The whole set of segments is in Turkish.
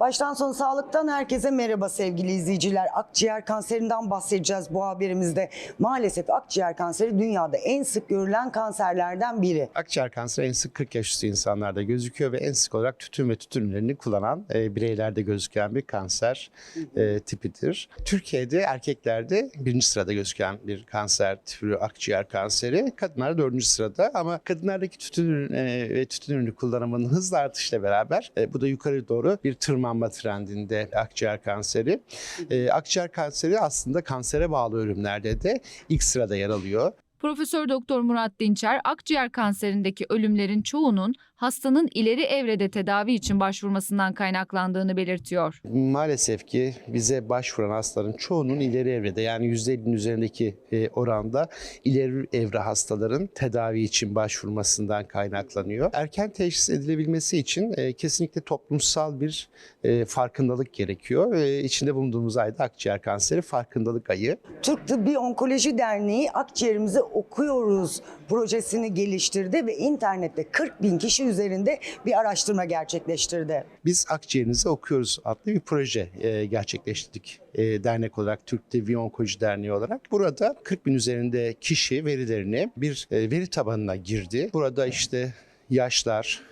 Baştan sona sağlıktan herkese merhaba sevgili izleyiciler. Akciğer kanserinden bahsedeceğiz bu haberimizde. Maalesef akciğer kanseri dünyada en sık görülen kanserlerden biri. Akciğer kanseri en sık 40 yaş üstü insanlarda gözüküyor ve en sık olarak tütün ve tütün ürünlerini kullanan e, bireylerde gözüken bir kanser e, tipidir. Türkiye'de erkeklerde birinci sırada gözüken bir kanser türü akciğer kanseri. Kadınlarda dördüncü sırada ama kadınlardaki tütün ürün, e, ve tütün ürünü kullanımının hızla artışla beraber e, bu da yukarı doğru bir tırmanma trendinde akciğer kanseri. E, akciğer kanseri aslında kansere bağlı ölümlerde de ilk sırada yer alıyor. Profesör Doktor Murat Dinçer, akciğer kanserindeki ölümlerin çoğunun hastanın ileri evrede tedavi için başvurmasından kaynaklandığını belirtiyor. Maalesef ki bize başvuran hastaların çoğunun ileri evrede yani %50'nin üzerindeki e, oranda ileri evre hastaların tedavi için başvurmasından kaynaklanıyor. Erken teşhis edilebilmesi için e, kesinlikle toplumsal bir e, farkındalık gerekiyor. İçinde bulunduğumuz ayda akciğer kanseri farkındalık ayı. Türk Tıbbi Onkoloji Derneği akciğerimizi okuyoruz projesini geliştirdi ve internette 40 bin kişi üzerinde bir araştırma gerçekleştirdi. Biz akciğerinizi okuyoruz adlı bir proje e, gerçekleştirdik e, dernek olarak Türk Tıbbi Onkoloji Derneği olarak. Burada 40 bin üzerinde kişi verilerini bir e, veri tabanına girdi. Burada işte yaşlar,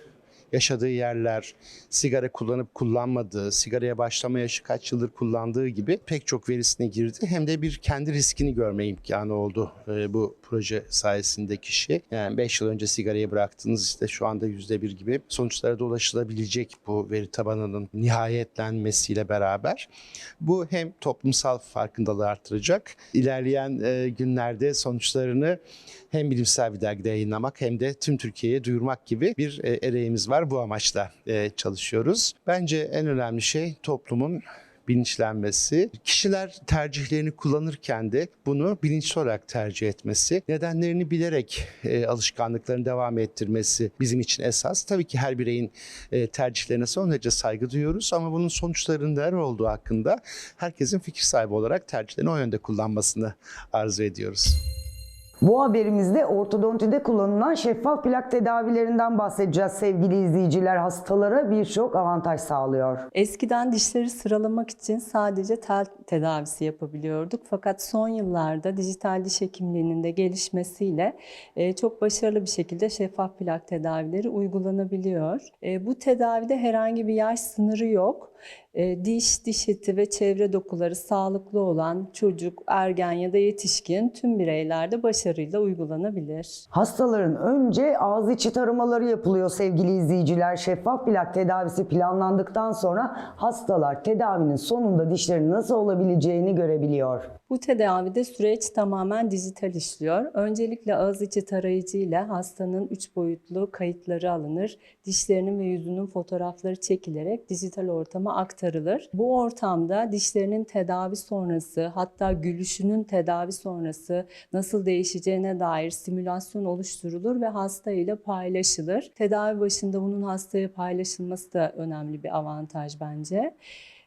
yaşadığı yerler, sigara kullanıp kullanmadığı, sigaraya başlama yaşı kaç yıldır kullandığı gibi pek çok verisine girdi. Hem de bir kendi riskini görme imkanı oldu bu proje sayesinde kişi. Yani 5 yıl önce sigarayı bıraktınız işte şu anda %1 gibi sonuçlara da ulaşılabilecek bu veri tabanının nihayetlenmesiyle beraber. Bu hem toplumsal farkındalığı artıracak, ilerleyen e, günlerde sonuçlarını hem bilimsel bir dergide yayınlamak hem de tüm Türkiye'ye duyurmak gibi bir e, ereğimiz var. Bu amaçla e, çalışıyoruz. Bence en önemli şey toplumun bilinçlenmesi, kişiler tercihlerini kullanırken de bunu bilinçli olarak tercih etmesi, nedenlerini bilerek e, alışkanlıklarını devam ettirmesi bizim için esas. Tabii ki her bireyin e, tercihlerine son derece saygı duyuyoruz ama bunun sonuçlarının neler olduğu hakkında herkesin fikir sahibi olarak tercihlerini o yönde kullanmasını arzu ediyoruz. Bu haberimizde ortodontide kullanılan şeffaf plak tedavilerinden bahsedeceğiz sevgili izleyiciler. Hastalara birçok avantaj sağlıyor. Eskiden dişleri sıralamak için sadece tel tedavisi yapabiliyorduk. Fakat son yıllarda dijital diş hekimliğinin de gelişmesiyle e, çok başarılı bir şekilde şeffaf plak tedavileri uygulanabiliyor. E, Bu tedavide herhangi bir yaş sınırı yok. E, Diş, diş eti ve çevre dokuları sağlıklı olan çocuk, ergen ya da yetişkin tüm bireylerde başarıyla uygulanabilir. Hastaların önce ağız içi taramaları yapılıyor sevgili izleyiciler. Şeffaf plak tedavisi planlandıktan sonra hastalar tedavinin sonunda dişlerin nasıl olabileceğini görebiliyor. Bu tedavide süreç tamamen dijital işliyor. Öncelikle ağız içi tarayıcı ile hastanın 3 boyutlu kayıtları alınır. Dişlerinin ve yüzünün fotoğrafları çekilerek dijital ortama aktarılır. Bu ortamda dişlerinin tedavi sonrası hatta gülüşünün tedavi sonrası nasıl değişeceğine dair simülasyon oluşturulur ve hasta ile paylaşılır. Tedavi başında bunun hastaya paylaşılması da önemli bir avantaj bence.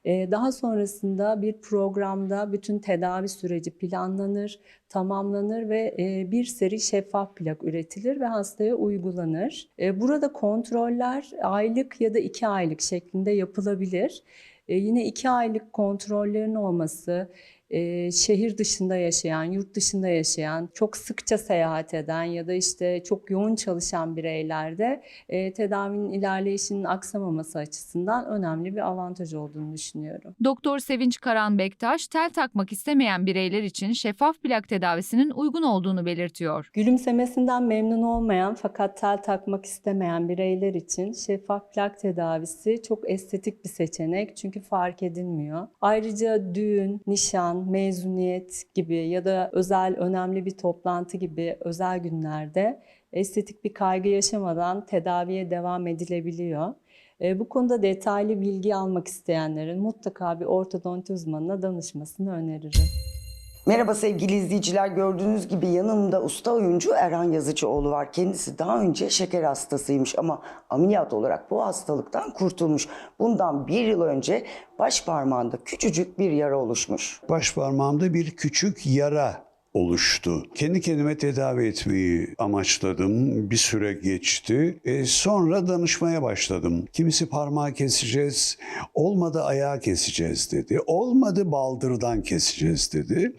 Ee, Daha sonrasında bir programda bütün tedavi süreci planlanır, tamamlanır ve e, bir seri şeffaf plak üretilir ve hastaya uygulanır. E, Burada kontroller aylık ya da iki aylık şeklinde yapılabilir. E, Yine iki aylık kontrollerin olması, e, şehir dışında yaşayan, yurt dışında yaşayan, çok sıkça seyahat eden ya da işte çok yoğun çalışan bireylerde e, tedavinin ilerleyişinin aksamaması açısından önemli bir avantaj olduğunu düşünüyorum. Doktor Sevinç Karan Bektaş, tel takmak istemeyen bireyler için şeffaf plak tedavisinin uygun olduğunu belirtiyor. Gülümsemesinden memnun olmayan fakat tel takmak istemeyen bireyler için şeffaf plak tedavisi çok estetik bir seçenek çünkü fark edilmiyor. Ayrıca düğün, nişan, mezuniyet gibi ya da özel önemli bir toplantı gibi özel günlerde estetik bir kaygı yaşamadan tedaviye devam edilebiliyor. E, Bu konuda detaylı bilgi almak isteyenlerin mutlaka bir ortodonti uzmanına danışmasını öneririm. Merhaba sevgili izleyiciler. Gördüğünüz gibi yanımda usta oyuncu Erhan Yazıcıoğlu var. Kendisi daha önce şeker hastasıymış ama ameliyat olarak bu hastalıktan kurtulmuş. Bundan bir yıl önce baş parmağında küçücük bir yara oluşmuş. baş parmağımda bir küçük yara oluştu. Kendi kendime tedavi etmeyi amaçladım. Bir süre geçti. E, sonra danışmaya başladım. Kimisi parmağı keseceğiz, olmadı ayağı keseceğiz dedi. Olmadı baldırdan keseceğiz dedi.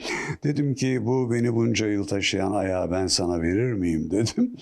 Dedim ki bu beni bunca yıl taşıyan ayağı ben sana verir miyim dedim.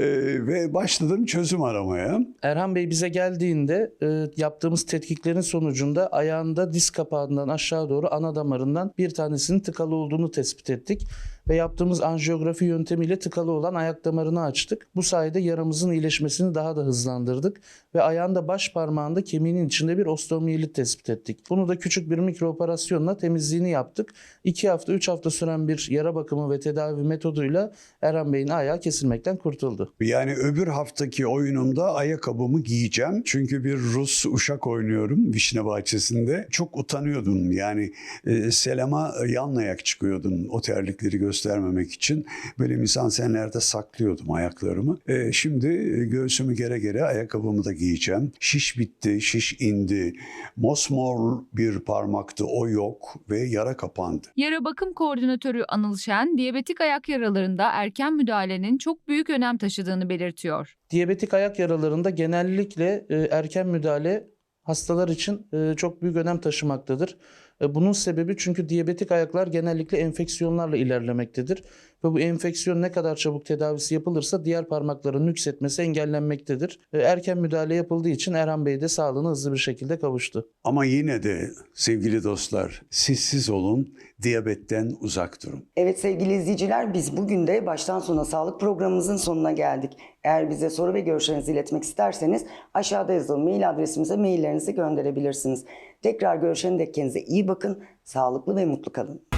E, ve başladım çözüm aramaya. Erhan Bey bize geldiğinde e, yaptığımız tetkiklerin sonucunda ayağında diz kapağından aşağı doğru ana damarından bir tanesinin tıkalı olduğunu tespit ettik. Ve yaptığımız anjiyografi yöntemiyle tıkalı olan ayak damarını açtık. Bu sayede yaramızın iyileşmesini daha da hızlandırdık. Ve ayağında baş parmağında kemiğinin içinde bir osteomiyelit tespit ettik. Bunu da küçük bir mikro operasyonla temizliğini yaptık. 2 hafta 3 hafta süren bir yara bakımı ve tedavi metoduyla Erhan Bey'in ayağı kesilmekten kurtuldu. Yani öbür haftaki oyunumda ayakkabımı giyeceğim. Çünkü bir Rus uşak oynuyorum Vişne Bahçesi'nde. Çok utanıyordum. Yani e, selama yan ayak çıkıyordum o terlikleri göstermemek için. Böyle misansenlerde saklıyordum ayaklarımı. E, şimdi e, göğsümü gere gere ayakkabımı da giyeceğim. Şiş bitti, şiş indi. Mosmor bir parmaktı o yok ve yara kapandı. Yara bakım koordinatörü Anıl Şen, diyabetik ayak yaralarında erken müdahalenin çok büyük önem taşıdığını belirtiyor. Diyabetik ayak yaralarında genellikle e, erken müdahale hastalar için e, çok büyük önem taşımaktadır. E, Bunun sebebi çünkü diyabetik ayaklar genellikle enfeksiyonlarla ilerlemektedir. Ve bu enfeksiyon ne kadar çabuk tedavisi yapılırsa diğer parmakların nüksetmesi engellenmektedir. Erken müdahale yapıldığı için Erhan Bey de sağlığına hızlı bir şekilde kavuştu. Ama yine de sevgili dostlar siz olun, diyabetten uzak durun. Evet sevgili izleyiciler biz bugün de baştan sona sağlık programımızın sonuna geldik. Eğer bize soru ve görüşlerinizi iletmek isterseniz aşağıda yazılı mail adresimize maillerinizi gönderebilirsiniz. Tekrar görüşene dek kendinize iyi bakın, sağlıklı ve mutlu kalın.